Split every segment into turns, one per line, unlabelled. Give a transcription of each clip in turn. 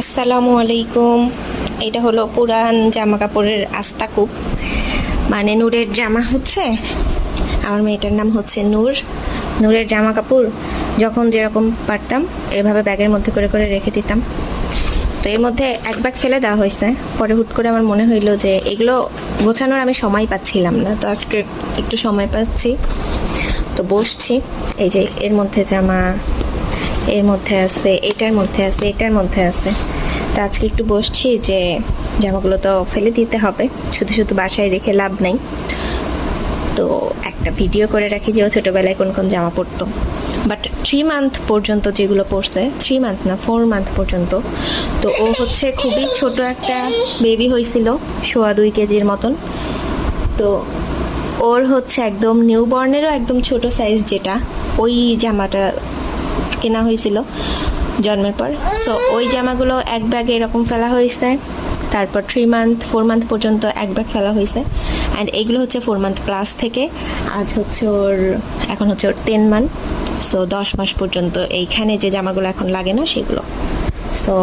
আসসালামু আলাইকুম। এটা হলো পুরান জামা কাপড়ের আস্তা কূপ। মানে নূরের জামা হচ্ছে, আমার মেয়েটার নাম হচ্ছে নূর। নূরের জামা কাপড় যখন যেরকম পারতাম, এভাবে ব্যাগের মধ্যে করে করে রেখে দিতাম। তো এর মধ্যে এক ব্যাগ ফেলে দেওয়া হয়েছে। পরে হুট করে আমার মনে হইল যে এগুলো গোছানোর আমি সময় পাচ্ছিলাম না। তো আজকে একটু সময় পাচ্ছি। তো বসছি। এই যে এর মধ্যে জামা এর মধ্যে আছে, এটার মধ্যে আছে, এটার মধ্যে আছে। তা আজকে একটু বসছি যে জামাগুলো তো ফেলে দিতে হবে, শুধু শুধু বাসায় রেখে লাভ নেই। তো একটা ভিডিও করে রাখি যে ও ছোটোবেলায় কোন কোন জামা পরতো। বাট থ্রি মান্থ পর্যন্ত যেগুলো পড়ছে থ্রি মান্থ না ফোর মান্থ পর্যন্ত, তো ও হচ্ছে খুবই ছোট একটা বেবি হয়েছিল, সোয়া দুই কেজির মতন। তো ওর হচ্ছে একদম নিউ বর্নেরও একদম ছোট সাইজ যেটা, ওই জামাটা কেনা হয়েছিল জন্মের পর। সো ওই জামাগুলো এক ব্যাগে এরকম ফেলা হয়েছে। তারপর থ্রি মান্থ ফোর মান্থ পর্যন্ত এক ব্যাগ ফেলা হয়েছে। অ্যান্ড এগুলো হচ্ছে ফোর মান্থ প্লাস থেকে। আজ হচ্ছে ওর, এখন হচ্ছে ওর টেন মান্থ সো দশ মাস পর্যন্ত এইখানে যে জামাগুলো এখন লাগে না, সেগুলো। সো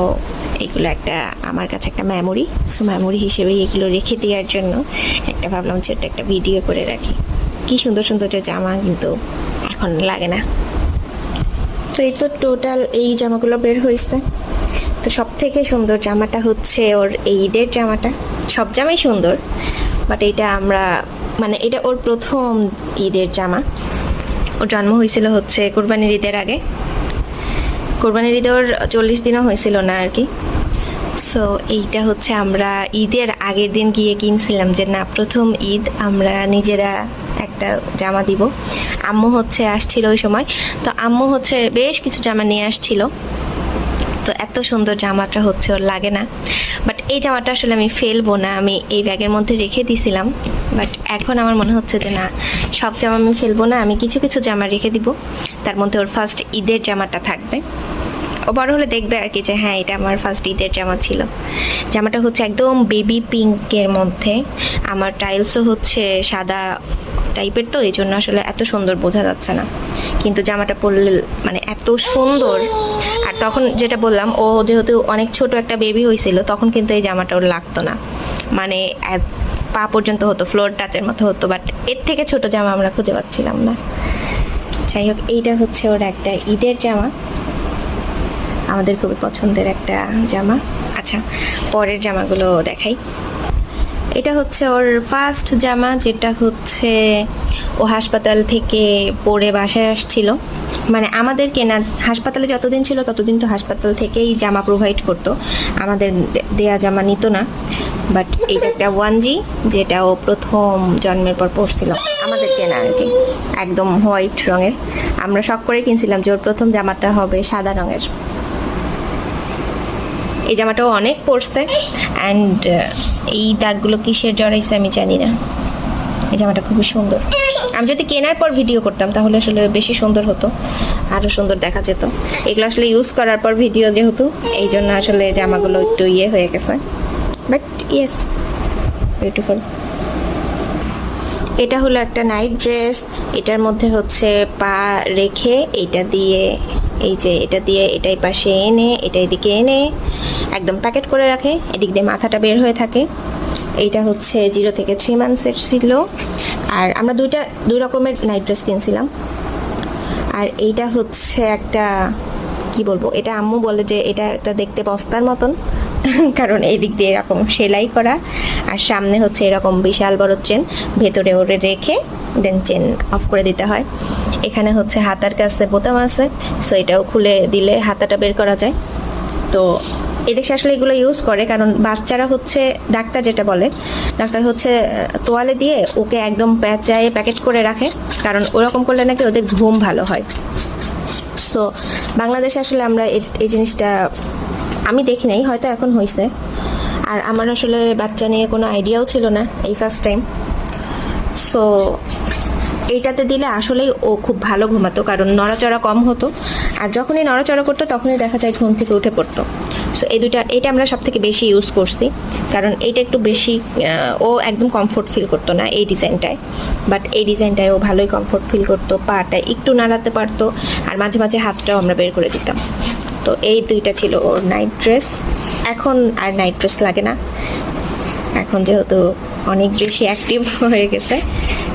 এগুলো একটা আমার কাছে একটা মেমোরি সো মেমোরি হিসেবে এগুলো রেখে দেওয়ার জন্য একটা ভাবলাম ছোট্ট একটা ভিডিও করে রাখি। কি সুন্দর সুন্দর যে জামা, কিন্তু এখন লাগে না। তো এই তো টোটাল এই জামাগুলো বের হয়েছে। তো সব থেকে সুন্দর জামাটা হচ্ছে ওর এই ঈদের জামাটা। সব জামাই সুন্দর বাট এটা আমরা মানে এটা ওর প্রথম ঈদের জামা। ওর জন্ম হয়েছিল হচ্ছে কোরবানির ঈদের আগে। কোরবানির ঈদে ওর চল্লিশ দিনও হয়েছিল না আর কি। সো এইটা হচ্ছে আমরা ঈদের আগের দিন গিয়ে কিনছিলাম যে না, প্রথম ঈদ আমরা নিজেরা একটা জামা দিব। আম্মু হচ্ছে আসছিল ওই সময়। তো আম্মু হচ্ছে বেশ কিছু জামা নিয়ে আসছিল। তো এত সুন্দর জামাটা হচ্ছে ওর লাগে না। বাট এই জামাটা আসলে আমি ফেলব না। আমি এই ব্যাগের মধ্যে রেখে দিছিলাম। বাট এখন আমার মনে হচ্ছে যে না, সব জামা আমি ফেলব না। আমি কিছু কিছু জামা রেখে দিব। তার মধ্যে ওর ফার্স্ট ঈদের জামাটা থাকবে। ও বড় হলে দেখবে আর কি যে হ্যাঁ এটা আমার ফার্স্ট ঈদের জামা ছিল। জামাটা হচ্ছে একদম বেবি পিঙ্কের মধ্যে। আমার টাইলসও হচ্ছে সাদা টাইপের তো এই জন্য আসলে এত সুন্দর বোঝা যাচ্ছে না। কিন্তু জামাটা পরলে মানে এত সুন্দর। আর তখন যেটা বললাম, ও যেহেতু অনেক ছোট একটা বেবি হয়েছিল, তখন কিন্তু এই জামাটা ওর লাগতো না। মানে পা পর্যন্ত হতো ফ্লোর টাচের মতো হতো বাট এর থেকে ছোট জামা আমরা খুঁজে পাচ্ছিলাম না। যাই হোক, এইটা হচ্ছে ওর একটা ঈদের জামা। আমাদের খুবই পছন্দের একটা জামা। আচ্ছা পরের জামাগুলো দেখাই। এটা হচ্ছে ওর ফার্স্ট জামা, যেটা হচ্ছে ও হাসপাতাল থেকে পরে বাসায় আসছিল। মানে আমাদের কেনা হাসপাতালে যতদিন ছিল, ততদিন তো হাসপাতাল থেকেই জামা প্রোভাইড করতো। আমাদের দেয়া জামা নিত না। বাট এটা একটা ওয়ান জি যেটা ও প্রথম জন্মের পর পরছিল। আমাদের কেনা আর কি। একদম হোয়াইট রঙের। আমরা শখ করে কিনছিলাম যে ওর প্রথম জামাটা হবে সাদা রঙের। এই জামাটাও অনেক পড়ছে অ্যান্ড এই দাগগুলো কিসের জড়াইছে আমি জানি না। এই জামাটা খুবই সুন্দর। আমি যদি কেনার পর ভিডিও করতাম, তাহলে আসলে বেশি সুন্দর হতো আরও সুন্দর দেখা যেত। এগুলো আসলে ইউজ করার পর ভিডিও যেহেতু, এই জন্য আসলে জামাগুলো একটু ইয়ে হয়ে গেছে। বাট ইয়েস বিউটিফুল এটা হলো একটা নাইট ড্রেস এটার মধ্যে হচ্ছে পা রেখে এটা দিয়ে, এই যে এটা দিয়ে এটাই পাশে এনে, এটা এদিকে এনে একদম প্যাকেট করে রাখে, এদিক দিয়ে মাথাটা বের হয়ে থাকে। এইটা হচ্ছে জিরো থেকে থ্রি মান্থসের ছিল। আর আমরা দুইটা, দুই রকমের নাইট ড্রেস কিনছিলাম। আর এইটা হচ্ছে একটা, কি বলব, এটা আম্মু বলে যে এটা একটা দেখতে বস্তার মতন। কারণ এই দিক দিয়ে এরকম সেলাই করা, আর সামনে হচ্ছে এরকম বিশাল বড় চেন, ভেতরে ওরে রেখে দেন চেন অফ করে দিতে হয়। এখানে হচ্ছে হাতার কাছে বোতাম আছে সো এটাও খুলে দিলে হাতাটা বের করা যায়। তো এদেশে আসলে এগুলো ইউজ করে, কারণ বাচ্চারা হচ্ছে, ডাক্তার যেটা বলে, ডাক্তার হচ্ছে, তোয়ালে দিয়ে ওকে একদম প্যাঁচায় প্যাকেট করে রাখে, কারণ ওরকম করলে নাকি ওদের ঘুম ভালো হয়। সো বাংলাদেশে আসলে আমরা এই জিনিসটা আমি দেখি নাই, হয়তো এখন হয়েছে আর আমার আসলে বাচ্চা নিয়ে কোনো আইডিয়াও ছিল না এই ফার্স্ট টাইম সো এইটাতে দিলে আসলেই ও খুব ভালো ঘুমাতো, কারণ নড়াচড়া কম হতো। আর যখনই নড়াচড়া করতো, তখনই দেখা যায় ঘুম থেকে উঠে পড়তো। সো এই দুইটা এটা আমরা সব থেকে বেশি ইউজ করছি, কারণ এইটা একটু বেশি ও একদম কমফোর্ট ফিল করতো না এই ডিজাইনটায় বাট এই ডিজাইনটায় ও ভালোই কমফোর্ট ফিল করতো, পাটা একটু নাড়াতে পারতো, আর মাঝে মাঝে হাতটাও আমরা বের করে দিতাম। তো এই দুইটা ছিল ওর নাইট ড্রেস এখন আর নাইট ড্রেস লাগে না। এখন যেহেতু অনেক বেশি অ্যাক্টিভ হয়ে গেছে,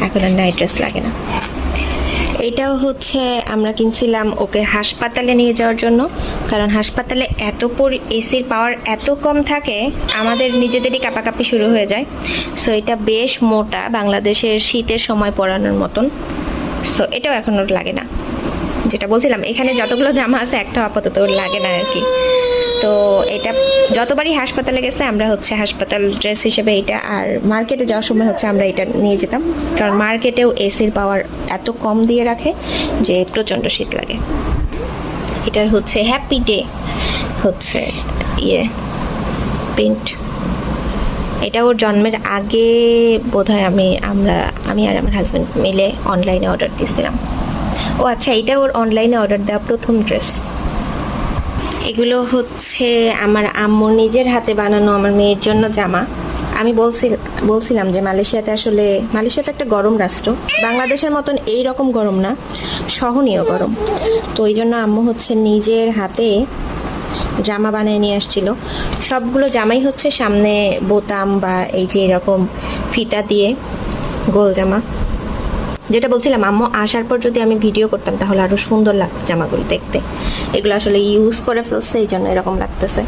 এখন আর নাইট ড্রেস লাগে না। এটাও হচ্ছে আমরা কিনছিলাম ওকে হাসপাতালে নিয়ে যাওয়ার জন্য। কারণ হাসপাতালে এত পরি এসির পাওয়ার এত কম থাকে, আমাদের নিজেদেরই কাপাকাপি শুরু হয়ে যায়। সো এটা বেশ মোটা বাংলাদেশের শীতের সময় পরানোর মতন। সো এটাও এখন ওর লাগে না। যেটা বলছিলাম, এখানে যতগুলো জামা আছে, একটা আপাতত লাগে না আর কি। তো এটা যতবারই হাসপাতালে গেছে, আমরা হচ্ছে হাসপাতাল ড্রেস হিসেবে এটা, আর মার্কেটে যাওয়ার সময় হচ্ছে আমরা এটা নিয়ে যেতাম। কারণ মার্কেটেও এসির পাওয়ার এত কম দিয়ে রাখে যে প্রচণ্ড শীত লাগে। এটার হচ্ছে হ্যাপি ডে হচ্ছে ইয়ে প্রিন্ট এটা ওর জন্মের আগে বোধহয় আমি, আমরা, আমি আর আমার হাজব্যান্ড মিলে অনলাইনে অর্ডার দিয়েছিলাম। ও আচ্ছা এটা ওর অনলাইনে অর্ডার দেওয়া প্রথম ড্রেস এগুলো হচ্ছে আমার আম্মু নিজের হাতে বানানো আমার মেয়ের জন্য জামা। আমি বলছি, বলছিলাম যে মালয়েশিয়াতে আসলে, মালয়েশিয়াতে একটা গরম রাষ্ট্র। বাংলাদেশের মতন এই রকম গরম না, সহনীয় গরম। তো ওই জন্য আম্মু হচ্ছে নিজের হাতে জামা বানিয়ে নিয়ে আসছিল। সবগুলো জামাই হচ্ছে সামনে বোতাম বা এই যে এরকম ফিতা দিয়ে গোল জামা। যেটা বলছিলাম, আম্মু আসার পর যদি আমি ভিডিও করতাম, তাহলে আরও সুন্দর লাগতো জামাগুলো দেখতে। এগুলো আসলে ইউজ করে ফেলছে এই জন্য এরকম লাগতেছে।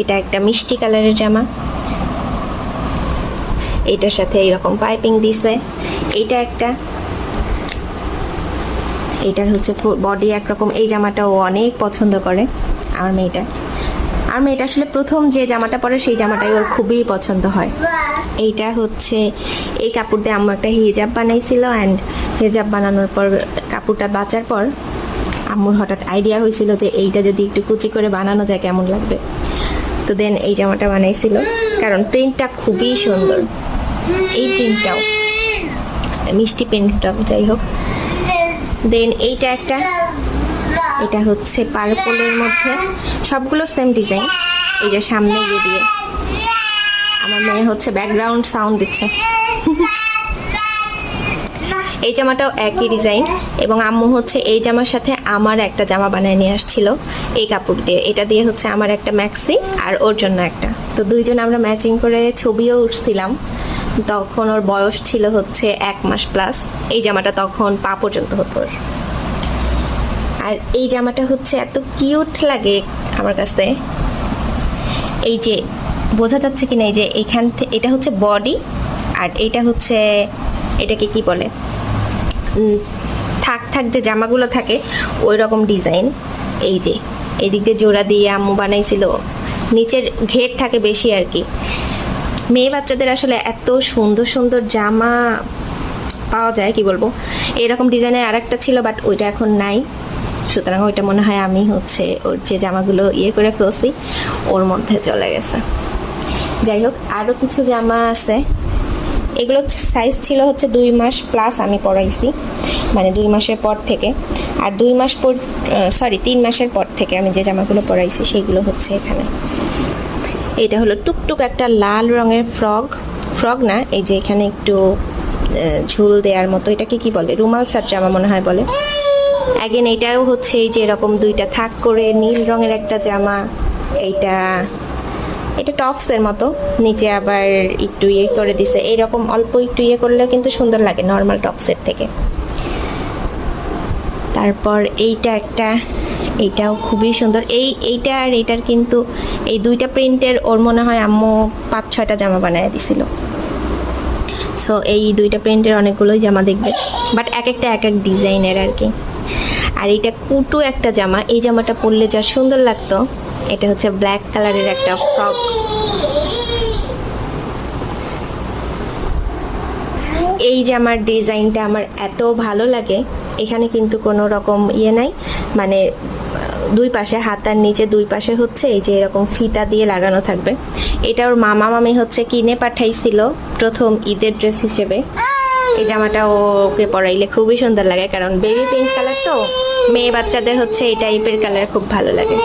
এটা একটা মিষ্টি কালারের জামা। এটার সাথে এরকম পাইপিং দিছে। এটা একটা। এটার হচ্ছে বডি একরকম। এই জামাটা ও অনেক পছন্দ করে, আমার মেয়েটা। আর মেয়েটা আসলে প্রথম যে জামাটা পরে সেই জামাটাই ওর খুবই পছন্দ হয়। এইটা হচ্ছে এই কাপড় দিয়ে আম্মু একটা হিজাব বানাইছিল অ্যান্ড হিজাব বানানোর পর, কাপড়টা বাঁচার পর আম্মুর হঠাৎ আইডিয়া হয়েছিল যে এইটা যদি একটু কুচি করে বানানো যায় কেমন লাগবে। তো দেন এই জামাটা বানাইছিল, কারণ প্রিন্টটা খুবই সুন্দর। এই প্রিন্টটাও মিষ্টি প্রিন্টটাও যাই হোক। দেন এইটা একটা এটা হচ্ছে পার্পলের মধ্যে। সবগুলো সেম ডিজাইন এই যে সামনে গিয়ে দিয়ে। আমার মেয়ে হচ্ছে ব্যাকগ্রাউন্ড সাউন্ড দিচ্ছে। এই জামাটাও একই ডিজাইন এবং আম্মু হচ্ছে এই জামার সাথে আমার একটা জামা বানিয়ে নিয়ে আসছিল এই কাপড় দিয়ে। এটা দিয়ে হচ্ছে আমার একটা ম্যাক্সি আর ওর জন্য একটা। তো দুইজন আমরা ম্যাচিং করে ছবিও উঠছিলাম। তখন ওর বয়স ছিল হচ্ছে এক মাস প্লাস এই জামাটা তখন পা পর্যন্ত হতো ওর। আর এই জামাটা হচ্ছে এত কিউট লাগে আমার কাছে। এই যে বোঝা যাচ্ছে কিনা এই যে এখান থেকে এটা হচ্ছে বডি আর এটা হচ্ছে, এটাকে কি বলে? থাক থাক যে জামাগুলো থাকে ওই রকম ডিজাইন। এই যে, এদিক দিয়ে জোড়া দিয়ে আম্মু বানাইছিল। নিচের ঘের থাকে বেশি আর কি। মেয়ে বাচ্চাদের আসলে এত সুন্দর সুন্দর জামা পাওয়া যায়, কি বলব? এরকম ডিজাইনের আরেকটা ছিল বাট ওইটা এখন নাই। সুতরাং ওইটা মনে হয় আমি হচ্ছে ওর যে জামাগুলো ইয়ে করে ফেলছি, ওর মধ্যে চলে গেছে। যাই হোক আরও কিছু জামা আছে। এগুলো সাইজ ছিল হচ্ছে দুই মাস প্লাস আমি পরাইছি মানে দুই মাসের পর থেকে। আর দুই মাস পর সরি তিন মাসের পর থেকে আমি যে জামাগুলো পরাইছি সেইগুলো হচ্ছে এখানে। এটা হলো টুকটুক একটা লাল রঙের ফ্রক। ফ্রক না, এই যে এখানে একটু ঝুল দেওয়ার মতো, এটাকে কি বলে? রুমাল সার জামা মনে হয় বলে। অ্যাগেন এটাও হচ্ছে এই যে এরকম দুইটা থাক করে নীল রঙের একটা জামা, এইটা, এটা টপসের মতো। নিচে আবার একটু ইয়ে করে দিছে। এরকম অল্প একটু ইয়ে করলেও কিন্তু সুন্দর লাগে নর্মাল টপসের থেকে। তারপর এইটা একটা, এইটাও খুবই সুন্দর। এই, এইটা আর এইটার কিন্তু এই দুইটা প্রিন্টের ওর মনে হয় আম্মু পাঁচ ছয়টা জামা বানিয়ে দিছিল। সো এই দুইটা প্রিন্টের অনেকগুলোই জামা দেখবে। বাট এক একটা এক এক ডিজাইনের আর কি। আর এটা কুটু একটা জামা। এই জামাটা পরলে যা সুন্দর লাগতো, এটা হচ্ছে ব্ল্যাক কালারের একটা ফ্রক এই জামার ডিজাইনটা আমার এত ভালো লাগে, এখানে কিন্তু কোনো রকম ইয়ে নাই। মানে দুই পাশে হাতার নিচে দুই পাশে হচ্ছে এই যে এরকম ফিতা দিয়ে লাগানো থাকবে। এটা ওর মামা মামি হচ্ছে কিনে পাঠাইছিল প্রথম ঈদের ড্রেস হিসেবে। এই জামাটা ওকে পরাইলে খুবই সুন্দর লাগে, কারণ বেবি পিঙ্ক কালার তো। মেয়ে বাচ্চাদের হচ্ছে এই টাইপের কালার খুব ভালো লাগে।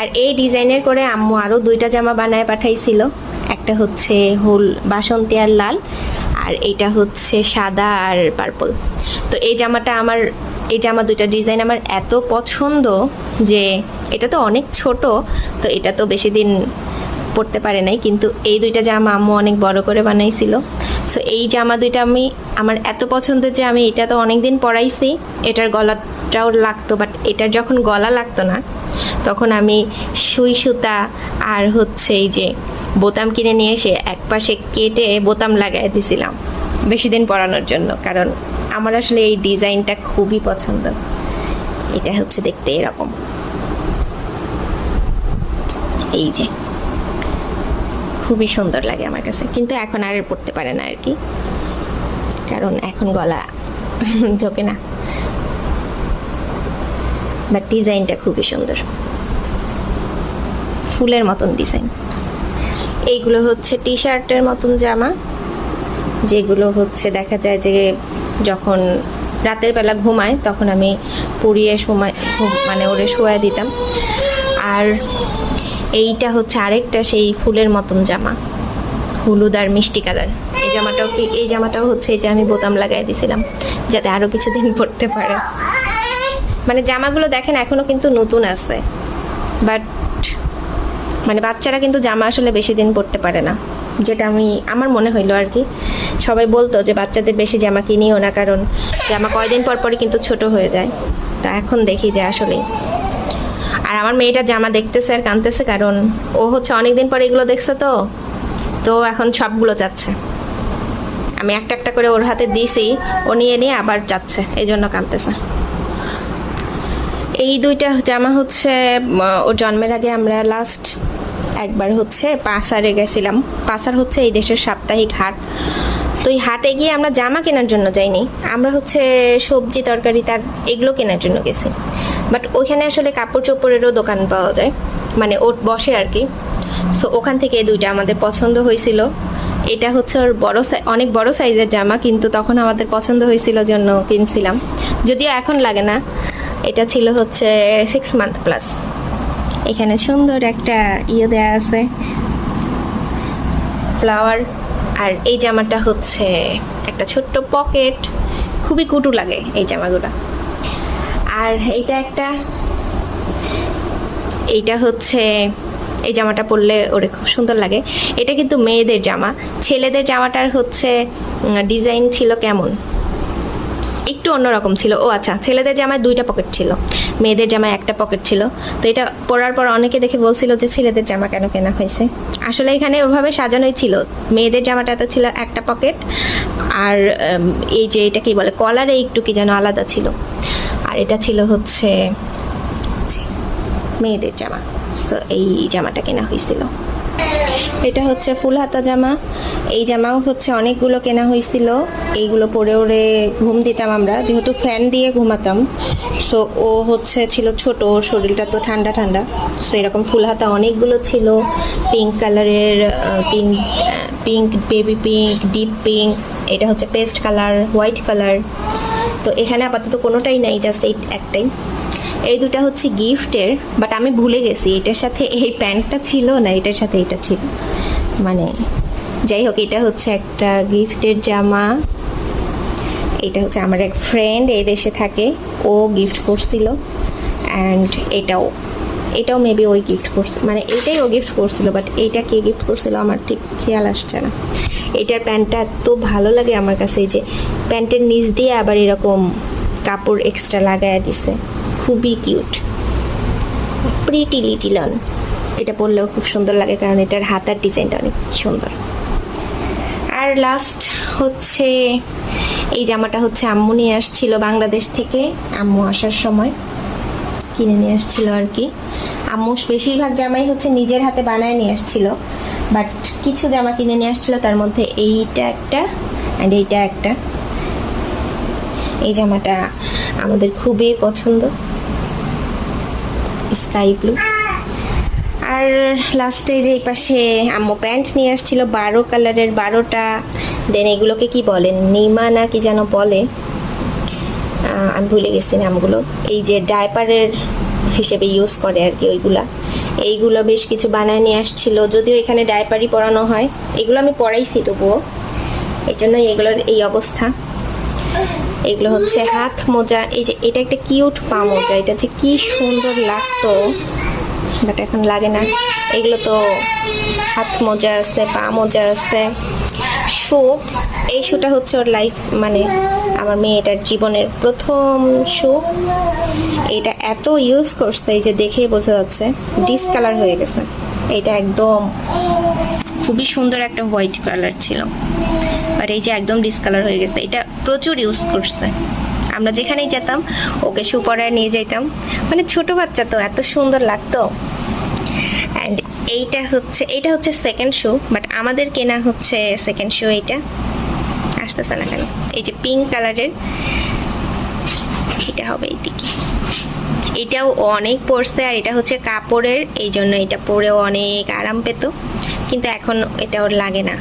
আর এই ডিজাইনের করে আম্মু আরও দুইটা জামা বানায় পাঠাইছিল। একটা হচ্ছে হুল বাসন্তী আর লাল, আর এইটা হচ্ছে সাদা আর পার্পল তো এই জামাটা আমার, এই জামা দুইটা ডিজাইন আমার এত পছন্দ যে এটা তো অনেক ছোট, তো এটা তো বেশি দিন পরতে পারে নাই। কিন্তু এই দুইটা জামা আম্মু অনেক বড় করে বানাইছিল। সো এই জামা দুইটা আমি, আমার এত পছন্দের যে আমি এটা তো অনেক দিন পরাইছি এটার গলাটাও লাগতো বাট এটার যখন গলা লাগতো না, তখন আমি সুই সুতা আর হচ্ছে এই যে বোতাম কিনে নিয়ে এসে এক পাশে কেটে বোতাম লাগাই দিছিলাম বেশি দিন পরানোর জন্য, কারণ আমার আসলে এই ডিজাইনটা খুবই পছন্দ। এটা হচ্ছে দেখতে এরকম। এই যে। খুবই সুন্দর লাগে আমার কাছে। কিন্তু এখন আর পড়তে পারে না আর কি। কারণ এখন গলা ঢোকে না। বাট ডিজাইনটা খুবই সুন্দর। ফুলের মতন ডিজাইন। এইগুলো হচ্ছে টি শার্টের মতন জামা। যেগুলো হচ্ছে দেখা যায় যে যখন রাতের বেলা ঘুমায়, তখন আমি পুড়িয়ে সময় মানে ওরে শোয়া দিতাম। আর এইটা হচ্ছে আরেকটা সেই ফুলের মতন জামা। হলুদ আর মিষ্টি কালার। এই জামাটাও এই জামাটাও হচ্ছে যে আমি বোতাম লাগাই দিয়েছিলাম যাতে আরও কিছুদিন পরতে পারে। মানে জামাগুলো দেখেন এখনও কিন্তু নতুন আছে। বাট মানে বাচ্চারা কিন্তু জামা আসলে বেশি দিন পরতে পারে না। যেটা আমি, আমার মনে হইল আর কি, সবাই বলতো যে বাচ্চাদের বেশি জামা কিনিও না, কারণ জামা কয়দিন পর পরই কিন্তু ছোট হয়ে যায়। তা এখন দেখি যে আসলে আর আমার মেয়েটা জামা দেখতেছে আর কানতেছে, কারণ ও হচ্ছে অনেকদিন পর এগুলো দেখছে তো তো এখন সবগুলো যাচ্ছে। আমি একটা একটা করে ওর হাতে দিয়েছি ও নিয়ে নিয়ে আবার যাচ্ছে এই জন্য কানতেছে। এই দুইটা জামা হচ্ছে ওর জন্মের আগে আমরা লাস্ট একবার হচ্ছে পাসারে গেছিলাম। পাসার হচ্ছে এই দেশের সাপ্তাহিক হাট। তো এই হাটে গিয়ে আমরা জামা কেনার জন্য যাইনি, আমরা হচ্ছে সবজি, তরকারি, তার এগুলো কেনার জন্য গেছি। বাট ওইখানে আসলে কাপড় চোপড়েরও দোকান পাওয়া যায়। মানে ওর বসে আর কি। সো ওখান থেকে দুইটা আমাদের পছন্দ হয়েছিল। এটা হচ্ছে ওর বড় অনেক বড় সাইজের জামা, কিন্তু তখন আমাদের পছন্দ হয়েছিল জন্য কিনছিলাম। যদিও এখন লাগে না। এটা ছিল হচ্ছে সিক্স মান্থ প্লাস এখানে সুন্দর একটা ইয়ে দেয়া আছে। ফ্লাওয়ার আর এই জামাটা হচ্ছে একটা ছোট্ট পকেট খুবই কুটু লাগে এই জামাগুলো। আর এইটা একটা, এইটা হচ্ছে, এই জামাটা পরলে ওরে খুব সুন্দর লাগে। এটা কিন্তু মেয়েদের জামা। ছেলেদের জামাটার হচ্ছে ডিজাইন ছিল কেমন? একটু অন্যরকম ছিল। ও আচ্ছা ছেলেদের জামায় দুইটা পকেট ছিল। মেয়েদের জামায় একটা পকেট ছিল। তো এটা পরার পর অনেকে দেখে বলছিল যে ছেলেদের জামা কেন কেনা হয়েছে। আসলে এখানে ওভাবে সাজানোই ছিল। মেয়েদের জামাটা তো ছিল একটা পকেট। আর এই যে এটা কি বলে, কলারে একটু কি যেন আলাদা ছিল। আর এটা ছিল হচ্ছে মেয়েদের জামা। তো এই জামাটা কেনা হয়েছিল। এটা হচ্ছে ফুল হাতা জামা। এই জামাও হচ্ছে অনেকগুলো কেনা হয়েছিল। এইগুলো পরে ওরে ঘুম দিতাম আমরা। যেহেতু ফ্যান দিয়ে ঘুমাতাম সো ও হচ্ছে ছিল ছোট, ওর শরীরটা তো ঠান্ডা ঠান্ডা। সো এরকম ফুল হাতা অনেকগুলো ছিল। পিঙ্ক কালারের pink pink baby pink deep pink এটা হচ্ছে পেস্ট কালার হোয়াইট কালার তো এখানে আপাতত কোনোটাই নাই জাস্ট এই একটাই। এই দুটা হচ্ছে গিফটের বাট আমি ভুলে গেছি, এটার সাথে এই প্যান্টটা ছিল না, এটার সাথে এটা ছিল। মানে যাই হোক, এটা হচ্ছে একটা গিফটের জামা। এটা হচ্ছে আমার এক ফ্রেন্ড এই দেশে থাকে, ও গিফট করছিল অ্যান্ড এটাও। এটাও মেবি ওই গিফট করছে মানে এটাই ও গিফট করছিল বাট এইটা কে গিফট করছিল আমার ঠিক খেয়াল আসছে না। এটার প্যান্টটা এত ভালো লাগে আমার কাছে যে প্যান্টের নিচ দিয়ে আবার এরকম কাপড় এক্সট্রা লাগায় দিছে। খুবই কিউট প্রিটি লিটিলন এটা পরলেও খুব সুন্দর লাগে, কারণ এটার হাতার ডিজাইনটা অনেক সুন্দর। আর লাস্ট হচ্ছে, এই জামাটা হচ্ছে আম্মু নিয়ে আসছিল বাংলাদেশ থেকে, আম্মু আসার সময়। কিনে নিয়ে আসছিল আর কি। আম্মু বেশিরভাগ জামাই হচ্ছে নিজের হাতে বানায় নিয়ে আসছিল বাট কিছু জামা কিনে নিয়ে আসছিল, তার মধ্যে এইটা একটা অ্যান্ড এইটা একটা। এই জামাটা আমাদের খুবই পছন্দ। Sky blue. আর লাস্টে যে এই পাশে আম্মু প্যান্ট নিয়ে আসছিল, বারো কালারের বারোটা। দেন এগুলোকে কি বলেন নিমা না কি যেন বলে? আমি ভুলে গেছি নামগুলো। এই যে ডাইপারের হিসেবে ইউজ করে আর কি ওইগুলা। এইগুলো বেশ কিছু বানায় নিয়ে আসছিল। যদিও এখানে ডাইপারই পরানো হয়। এগুলো আমি পড়াইছি তবুও। এই জন্য এগুলোর এই অবস্থা। এগুলো হচ্ছে হাত মোজা। এই যে এটা একটা কিউট পা মোজা। এটা যে কি সুন্দর লাগতো। বাট এখন লাগে না। এগুলো তো হাত মোজা আছে, পা মোজা আছে। শো, এই শুটা হচ্ছে ওর লাইফ মানে আমার মেয়েটার জীবনের প্রথম শু এটা এত ইউজ করছে, এই যে দেখেই বোঝা যাচ্ছে ডিসকালার হয়ে গেছে। এটা একদম খুবই সুন্দর একটা হোয়াইট কালার ছিল। আর এই যে একদম ডিসকালার হয়ে গেছে, এটা প্রচুর ইউজ করছে। আমরা যেখানেই যেতাম, ওকে শু পরায় নিয়ে যেতাম মানে ছোট বাচ্চা তো, এত সুন্দর লাগতো। অ্যান্ড এইটা হচ্ছে, এটা হচ্ছে সেকেন্ড শো বাট আমাদের কেনা হচ্ছে সেকেন্ড শো এইটা। আসতেছে না কেন? এই যে পিঙ্ক কালারের এটা হবে এইদিকে এটাও অনেক পড়ছে আর এটা হচ্ছে কাপড়ের, এই জন্য এটা পরেও অনেক আরাম পেত। কিন্তু এখন এটা ওর লাগে না।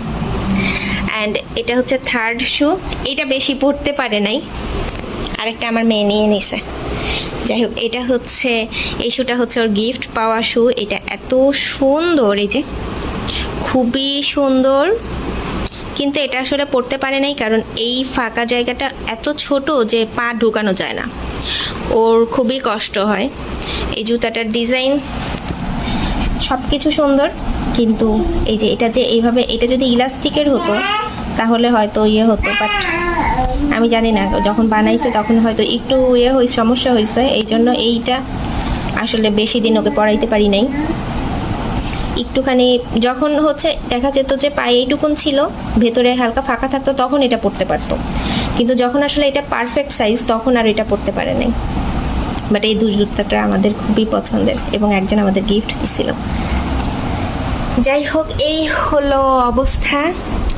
অ্যান্ড এটা হচ্ছে থার্ড শু এটা বেশি পড়তে পারে নাই। আরেকটা আমার মেয়ে নিয়ে নিছে। যাই হোক, এটা হচ্ছে, এই শুটা হচ্ছে ওর গিফট পাওয়া শু এটা এত সুন্দর, এই যে। খুবই সুন্দর। কিন্তু এটা আসলে পড়তে পারে নাই, কারণ এই ফাঁকা জায়গাটা এত ছোট যে পা ঢুকানো যায় না। ওর খুবই কষ্ট হয়। এই জুতাটার ডিজাইন সব কিছু সুন্দর, কিন্তু এই যে এটা যে এইভাবে, এটা যদি ইলাস্টিকের হতো, তাহলে হয়তো ইয়ে হতো বাট আমি জানি না, যখন বানাইছে তখন হয়তো একটু ইয়ে হয়ে সমস্যা হয়েছে এই জন্য এইটা আসলে বেশি দিন ওকে পড়াইতে পারি নাই। একটুখানি যখন হচ্ছে দেখা যেত যে পায়ে এইটুকুন ছিল, ভেতরে হালকা ফাঁকা থাকতো, তখন এটা পড়তে পারতো। কিন্তু যখন আসলে এটা পারফেক্ট সাইজ তখন আর এটা পড়তে পারে নাই। বাট এই দুই জুতাটা আমাদের খুবই পছন্দের এবং একজন আমাদের গিফট দিছিল। যাই হোক, এই হলো অবস্থা।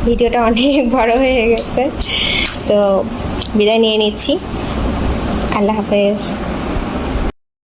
ভিডিওটা অনেক বড় হয়ে গেছে। তো বিদায় নিয়ে নিচ্ছি। আল্লাহ হাফেজ।